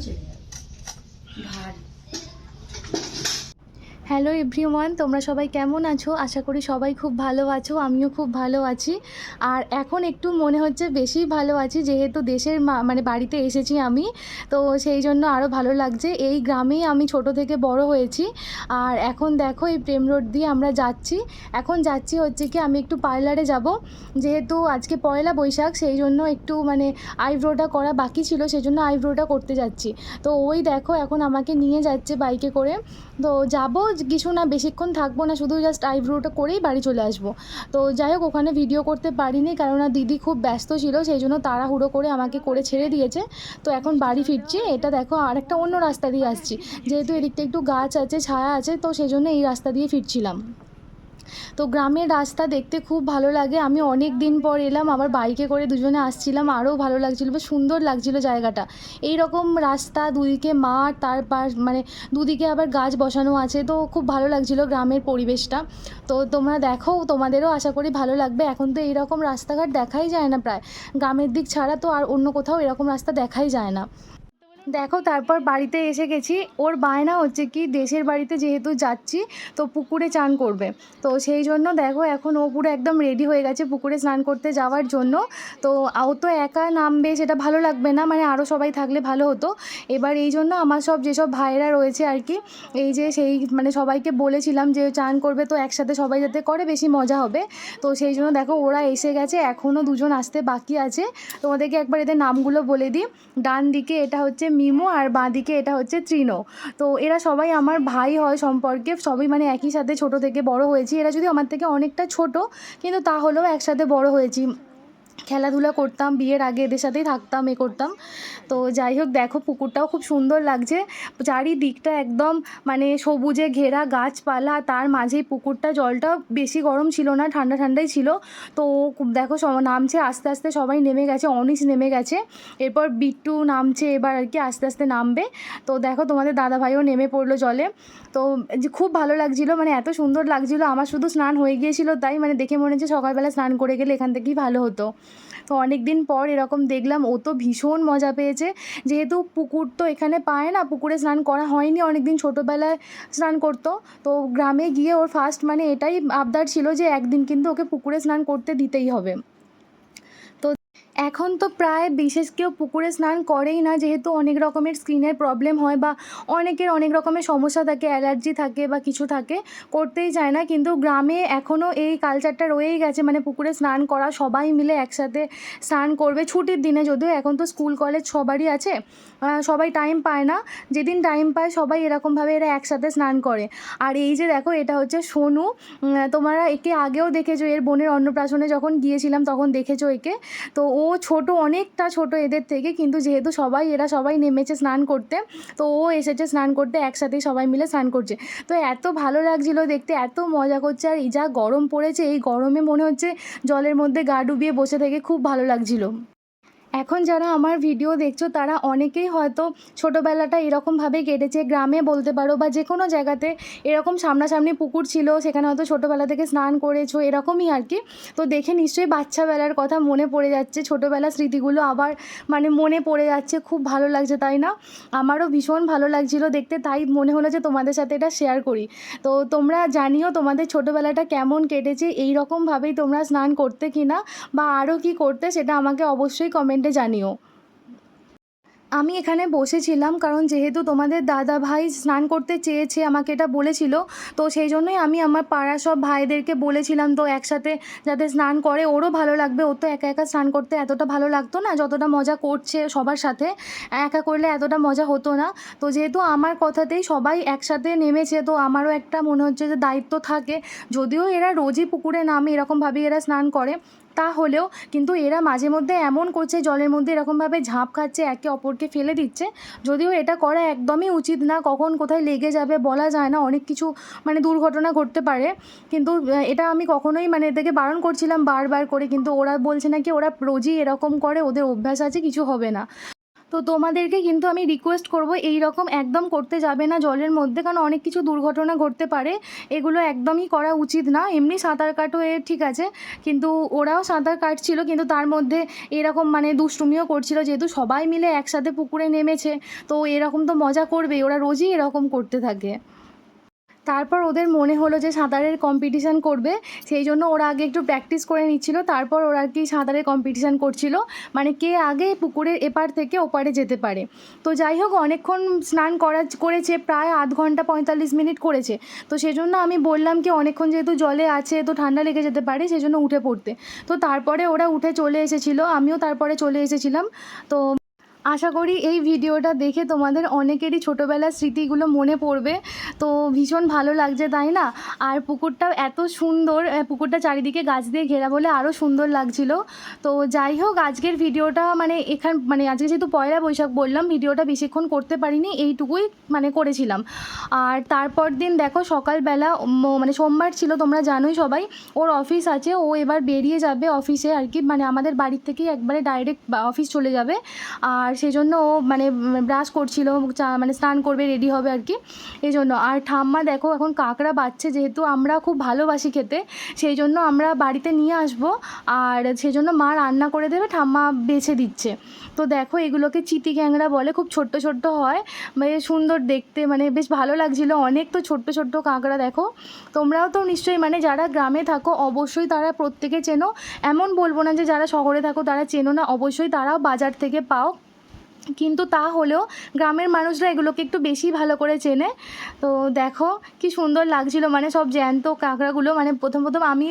gente. Hello everyone তোমরা সবাই কেমন আছো? আশা করি সবাই খুব ভালো আছো। আমিও খুব ভালো আছি। আর এখন একটু মনে হচ্ছে বেশি ভালো আছি, যেহেতু দেশের মানে বাড়িতে এসেছি আমি। তো সেই জন্য আরও ভালো লাগছে। এই গ্রামেই আমি ছোট থেকে বড় হয়েছি। আর এখন দেখো, এই প্রেম রোড দিয়ে আমরা যাচ্ছি। এখন যাচ্ছি হচ্ছে কি, আমি একটু পার্লারে যাব। যেহেতু আজকে পয়লা বৈশাখ, সেই জন্য একটু মানে আইব্রোটা করা বাকি ছিল, সেই জন্য আইব্রোটা করতে যাচ্ছি। তো ওই দেখো, এখন আমাকে নিয়ে যাচ্ছে বাইকে করে। তো যাব কিছু না, বেশিক্ষণ থাকব না, শুধু জাস্ট আইব্রোটা করেই বাড়ি চলে আসব। তো যাই হোক, ওখানে ভিডিও করতে পারিনি কেননা দিদি খুব ব্যস্ত ছিল, সেই জন্য তাড়াহুড়ো করে আমাকে করে ছেড়ে দিয়েছে। তো এখন বাড়ি ফিরছি, এটা দেখো আর একটা অন্য রাস্তা দিয়ে আসছি। যেহেতু এদিকটা একটু গাছ আছে, ছায়া আছে, তো সেই জন্য এই রাস্তা দিয়ে ফিরছিলাম। তো গ্রামের রাস্তা দেখতে খুব ভালো লাগে। আমি অনেক দিন পর এলাম, আবার বাইকে করে দুজনে আসছিলাম, আরও ভালো লাগছিল, বেশ সুন্দর লাগছিল জায়গাটা। এই রকম রাস্তা, দুদিকে মাঠ, তার পাশ মানে দুদিকে আবার গাছ বসানো আছে, তো খুব ভালো লাগছিল গ্রামের পরিবেশটা। তো তোমরা দেখো, তোমাদেরও আশা করি ভালো লাগবে। এখন তো এইরকম রাস্তাঘাট দেখাই যায় না প্রায়। গ্রামের দিক ছাড়া তো আর অন্য কোথাও এরকম রাস্তা দেখাই যায় না। দেখো, তারপর বাড়িতে এসে গেছি। ওর বায়না হচ্ছে কি, দেশের বাড়িতে যেহেতু যাচ্ছি, তো পুকুরে চান করবে। তো সেই জন্য দেখো, এখন ও পুরো একদম রেডি হয়ে গেছে পুকুরে স্নান করতে যাওয়ার জন্য। তো ও তো একা নামবে, সেটা ভালো লাগবে না মানে আরও সবাই থাকলে ভালো হতো। এবার এই জন্য আমার সব যেসব ভাইয়েরা রয়েছে আর কি, এই যে সেই মানে সবাইকে বলেছিলাম যে চান করবে, তো একসাথে সবাই যাতে করে বেশি মজা হবে। তো সেই জন্য দেখো, ওরা এসে গেছে এখনও দুজন আসতে বাকি আছে। তোমাদেরকে একবার এদের নামগুলো বলে দিই। ডান দিকে এটা হচ্ছে মিমো আর বাঁদিকে এটা হচ্ছে তৃণ। তো এরা সবাই আমার ভাই হয় সম্পর্কে, সবই মানে একই সাথে ছোট থেকে বড় হয়েছি। এরা যদি আমার থেকে অনেকটা ছোট, কিন্তু তাহলেও একসাথে বড় হয়েছি। খেলাধুলা করতাম, বিয়ের আগে এদের সাথেই থাকতাম, এ করতাম। তো যাই হোক, দেখো পুকুরটাও খুব সুন্দর লাগছে। চারিদিকটা একদম মানে সবুজে ঘেরা গাছপালা, তার মাঝেই পুকুরটা। জলটা বেশি গরম ছিল না, ঠান্ডা ঠান্ডাই ছিল। তো দেখো নামছে, আস্তে আস্তে সবাই নেমে গেছে অনিশ নেমে গেছে। এরপর বিট্টু নামছে, এবার আর কি আস্তে আস্তে নামবে। তো দেখো তোমাদের দাদা ভাইও নেমে পড়ল জলে। তো খুব ভালো লাগছিল মানে এত সুন্দর লাগছিল। আমার শুধু স্নান হয়ে গিয়েছিল তাই মানে দেখে মনে হচ্ছে সকালবেলা স্নান করে গেলে এখান থেকেই ভালো হতো। তো অনেক দিন পর এরকম দেখলাম, ও তো ভীষণ মজা পেয়েছে। যেহেতু পুকুর তো এখানে পায় না, পুকুরে স্নান করা হয়নি অনেক দিন ছোটোবেলায় স্নান করতো। তো গ্রামে গিয়ে ওর ফার্স্ট মানে এটাই আবদার ছিল যে একদিন কিন্তু ওকে পুকুরে স্নান করতে দিতেই হবে। এখন তো প্রায় বিশেষ কেউ পুকুরে স্নান করেই না, যেহেতু অনেক রকমের স্কিনের প্রবলেম হয় বা অনেকের অনেক রকমের সমস্যা থাকে অ্যালার্জি থাকে বা কিছু থাকে, করতেই চায় না। কিন্তু গ্রামে এখনও এই কালচারটা রয়েই গেছে মানে পুকুরে স্নান করা সবাই মিলে একসাথে স্নান করবে। ছুটির দিনে যদিও এখন তো স্কুল কলেজ সবারই আছে সবাই টাইম পায় না। যেদিন টাইম পায় সবাই এরকমভাবে এরা একসাথে স্নান করে। আর এই যে দেখো, এটা হচ্ছে সোনু। তোমরা একে আগেও দেখেছ, এর বোনের অন্নপ্রাশনে যখন গিয়েছিলাম তখন দেখেছ একে। তো ও ছোট, অনেকটা ছোট এদের থেকে, কিন্তু যেহেতু সবাই, এরা সবাই নেমেছে স্নান করতে, তো ও এসেছে স্নান করতে, একসাথেই সবাই মিলে স্নান করছে। তো এত ভালো লাগছিল দেখতে, এত মজা করছে, আর যা গরম পড়েছে, এই গরমে মনে হচ্ছে জলের মধ্যে গা ডুবিয়ে বসে থেকে খুব ভালো লাগছিল। এখন যারা আমার ভিডিও দেখছ, তারা অনেকেই হয়তো ছোটোবেলাটা এরকমভাবে কেটেছে। গ্রামে বলতে পারো বা যে কোনো জায়গাতে এরকম সামনাসামনি পুকুর ছিল, সেখানে হয়তো ছোটোবেলা থেকে স্নান করেছ, এরকমই আর কি। তো দেখে নিশ্চয়ই বাচ্চাবেলার কথা মনে পড়ে যাচ্ছে, ছোটোবেলার স্মৃতিগুলো আবার মানে মনে পড়ে যাচ্ছে। খুব ভালো লাগছে, তাই না? আমারও ভীষণ ভালো লাগছিল দেখতে, তাই মনে হলো যে তোমাদের সাথে এটা শেয়ার করি। তো তোমরা জানিও তোমাদের ছোটোবেলাটা কেমন কেটেছে এই রকমভাবেই তোমরা স্নান করতে কি না বা আরও কি করতে, সেটা আমাকে অবশ্যই কমেন্টে জানিও। আমি এখানে বসেছিলাম কারণ যেহেতু তোমাদের দাদা ভাই স্নান করতে চেয়েছে, আমাকে এটা বলেছিল। তো সেই জন্যই আমি আমার পাড়া সব ভাইদেরকে বলেছিলাম, তো একসাথে যাতে স্নান করে, ওরও ভালো লাগবে। ও তো একা একা স্নান করতে এতটা ভালো লাগতো না, যতটা মজা করছে সবার সাথে। একা করলে এতটা মজা হতো না। তো যেহেতু আমার কথাতেই সবাই একসাথে নেমেছে, তো আমারও একটা মনে হচ্ছে যে দায়িত্ব থাকে। যদিও এরা রোজই পুকুরে নামে, এরকমভাবেই এরা স্নান করে। তাহলেও কিন্তু এরা মাঝে মধ্যে এমন করছে, জলের মধ্যে এরকমভাবে ঝাঁপ খাচ্ছে, একে অপরকে ফেলে দিচ্ছে। যদিও এটা করা একদমই উচিত না, কখন কোথায় লেগে যাবে বলা যায় না, অনেক কিছু মানে দুর্ঘটনা ঘটতে পারে। কিন্তু এটা আমি কখনোই মানে এদেরকে বারণ করছিলাম বারবার করে, কিন্তু ওরা বলছে নাকি ওরা রোজই এরকম করে, ওদের অভ্যাস আছে, কিছু হবে না। তো তোমাদেরকে কিন্তু আমি রিকোয়েস্ট করব, এই রকম একদম করতে যাবে না জলের মধ্যে, কারণ অনেক কিছু দুর্ঘটনা ঘটতে পারে। এগুলো একদমই করা উচিত না। এমনি সাঁতার কাটো এ ঠিক আছে, কিন্তু ওরাও সাঁতার কাটছিল, কিন্তু তার মধ্যে এরকম মানে দুষ্টুমিও করছিল, যেহেতু সবাই মিলে একসাথে পুকুরে নেমেছে, তো এরকম তো মজা করবেই, ওরা রোজই এরকম করতে থাকে। তারপর ওদের মনে হলো যে সাঁতারের কম্পিটিশান করবে, সেই জন্য ওরা আগে একটু প্র্যাকটিস করে নিচ্ছিল, তারপর ওরা আর কি সাঁতারের কম্পিটিশান করছিল। মানে কে আগে পুকুরের এপার থেকে ওপারে যেতে পারে। তো যাই হোক, অনেকক্ষণ স্নান করা করেছে, প্রায় আধ ঘণ্টা পঁয়তাল্লিশ মিনিট করেছে। তো সেজন্য আমি বললাম কি, অনেকক্ষণ যেহেতু জলে আছে, তো ঠান্ডা লেগে যেতে পারে, সেজন্য উঠে পড়তে। তো তারপরে ওরা উঠে চলে এসেছিল, আমিও তারপরে চলে এসেছিলাম। তো আশা করি এই ভিডিওটা দেখে তোমাদের অনেকেরই ছোটোবেলার স্মৃতিগুলো মনে পড়বে। তো ভীষণ ভালো লাগছে, তাই না? আর পুকুরটাও এত সুন্দর পুকুরটা চারিদিকে গাছ দিয়ে ঘেরা বলে আরও সুন্দর লাগছিল। তো যাই হোক, আজকের ভিডিওটা মানে এখান মানে আজকে যেহেতু পয়লা বৈশাখ বললাম, ভিডিওটা বেশিক্ষণ করতে পারিনি, এইটুকুই মানে করেছিলাম। আর তারপর দিন দেখো সকালবেলা মানে সোমবার ছিল, তোমরা জানোই সবাই, ওর অফিস আছে, ও এবার বেরিয়ে যাবে অফিসে আর কি মানে আমাদের বাড়ির থেকেই একবারে ডাইরেক্ট অফিস চলে যাবে। আর সেই জন্য ও মানে ব্রাশ করছিল, চা- মানে স্নান করবে রেডি হবে আর কি। এই জন্য। আর ঠাম্মা দেখো, এখন কাঁকড়া বাচ্ছে যেহেতু আমরা খুব ভালোবাসি খেতে, সেই জন্য আমরা বাড়িতে নিয়ে আসব। আর সেই জন্য মা রান্না করে দেবে, ঠাম্মা বেছে দিচ্ছে। তো দেখো, এগুলোকে চিতি ক্যাংড়া বলে, খুব ছোট্ট ছোট্ট হয়। মানে সুন্দর দেখতে মানে বেশ ভালো লাগছিল। অনেক তো ছোট্ট ছোট্ট কাঁকড়া দেখো। তোমরাও তো নিশ্চয়ই মানে যারা গ্রামে থাকো, অবশ্যই তারা প্রত্যেকে চেনো। এমন বলব না যে যারা শহরে থাকো, তারা চেনো না। অবশ্যই তারাও বাজার থেকে পাও। কিন্তু তা হলেও গ্রামের মানুষরা এগুলোকে একটু বেশি ভালো করে চেনে। তো দেখো কি সুন্দর লাগছিল মানে সব জ্যান্ত কাঁকড়াগুলো মানে প্রথম প্রথম আমি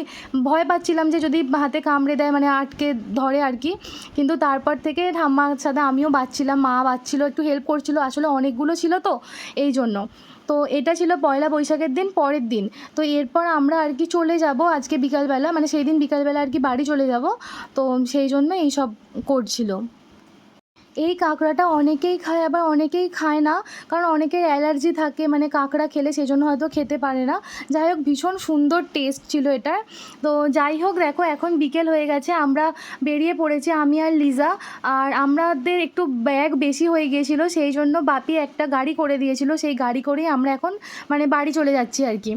ভয় পাচ্ছিলাম যে যদি হাতে কামড়ে দেয় মানে আটকে ধরে আর কি। কিন্তু তারপর থেকে ঠাম্মার সাথে আমিও বাচ্ছিলাম, মা বাচ্ছিল, একটু হেল্প করছিল, আসলে অনেকগুলো ছিল তো এই জন্য। তো এটা ছিল পয়লা বৈশাখের দিন, পরের দিন। তো এরপর আমরা আর কি চলে যাব আজকে বিকালবেলা মানে সেই দিন বিকালবেলা আর কি বাড়ি চলে যাব। তো সেই জন্য এইসব করছিল। এই কাঁকড়াটা অনেকেই খায়, আবার অনেকেই খায় না। কারণ অনেকের অ্যালার্জি থাকে মানে কাঁকড়া খেলে সেজন্য হয়তো খেতে পারে না। যাই হোক, ভীষণ সুন্দর টেস্ট ছিল এটার। তো যাই হোক, দেখো, এখন বিকেল হয়ে গেছে, আমরা বেরিয়ে পড়েছি আমি আর লিজা। আর আমাদের একটু ব্যাগ বেশি হয়ে গিয়েছিল, সেই জন্য বাপি একটা গাড়ি করে দিয়েছিল, সেই গাড়ি করেই আমরা এখন মানে বাড়ি চলে যাচ্ছি আর কি।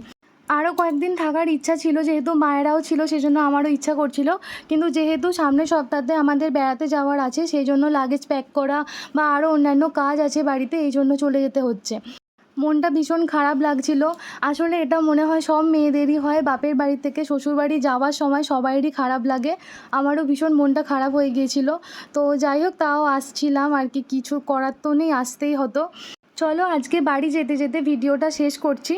আরও কয়েকদিন থাকার ইচ্ছা ছিল, যেহেতু মায়েরাও ছিল, সেজন্য আমারও ইচ্ছা করছিল। কিন্তু যেহেতু সামনের সপ্তাহে আমাদের বেড়াতে যাওয়ার আছে সেই জন্য লাগেজ প্যাক করা বা আরও অন্যান্য কাজ আছে বাড়িতে, এই জন্য চলে যেতে হচ্ছে। মনটা ভীষণ খারাপ লাগছিল। আসলে এটা মনে হয় সব মেয়েদেরই হয়। বাপের বাড়ি থেকে শ্বশুর বাড়ি যাওয়ার সময় সবাইয়েরই খারাপ লাগে। আমারও ভীষণ মনটা খারাপ হয়ে গিয়েছিল। তো যাই হোক, তাও আসছিলাম আর কি, কিছু করার তো নেই, আসতেই হতো। চলো আজকে বাড়ি যেতে যেতে ভিডিওটা শেষ করছি।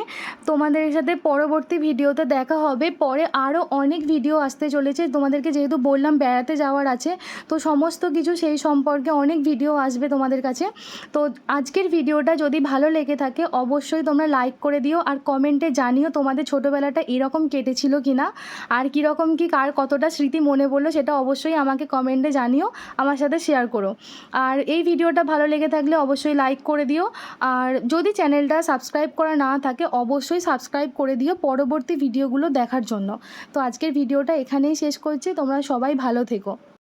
তোমাদের সাথে পরবর্তী ভিডিওতে দেখা হবে। পরে আরও অনেক ভিডিও আসতে চলেছে। তোমাদেরকে যেহেতু বললাম বেড়াতে যাওয়ার আছে, তো সমস্ত কিছু সেই সম্পর্কে অনেক ভিডিও আসবে তোমাদের কাছে। তো আজকের ভিডিওটা যদি ভালো লেগে থাকে, অবশ্যই তোমরা লাইক করে দিও আর কমেন্টে জানিও তোমাদের ছোটোবেলাটা এরকম কেটেছিল কি না আর কীরকম কি কার কতটা স্মৃতি মনে পড়ল সেটা অবশ্যই আমাকে কমেন্টে জানিও, আমার সাথে শেয়ার করো। আর এই ভিডিওটা ভালো লেগে থাকলে অবশ্যই লাইক করে দিও আর যদি চ্যানেলটা সাবস্ক্রাইব করা না থাকে, অবশ্যই সাবস্ক্রাইব করে দিও পরবর্তী ভিডিওগুলো দেখার জন্য। তো আজকের ভিডিওটা এখানেই শেষ করছি, তোমরা সবাই ভালো থেকো।